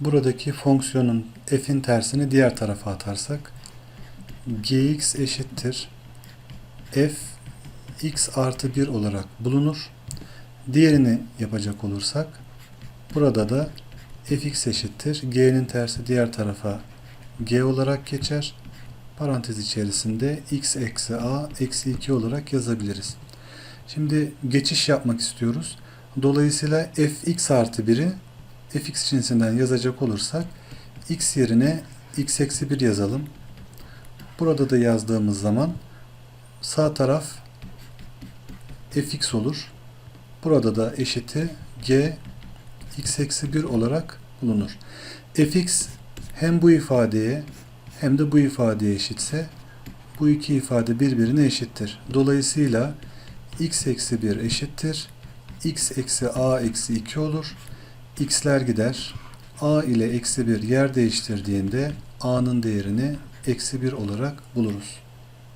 buradaki fonksiyonun f'in tersini diğer tarafa atarsak gx eşittir f x artı 1 olarak bulunur. Diğerini yapacak olursak burada da fx eşittir g'nin tersi diğer tarafa g olarak geçer. Parantez içerisinde x eksi a eksi 2 olarak yazabiliriz. Şimdi geçiş yapmak istiyoruz. Dolayısıyla fx artı 1'i fx cinsinden yazacak olursak x yerine x eksi 1 yazalım. Burada da yazdığımız zaman sağ taraf fx olur. Burada da eşiti g x eksi 1 olarak bulunur. fx hem bu ifadeye hem de bu ifadeye eşitse bu iki ifade birbirine eşittir. Dolayısıyla x eksi 1 eşittir. x eksi a eksi 2 olur. X'ler gider. a ile eksi 1 yer değiştirdiğinde a'nın değerini eksi 1 olarak buluruz.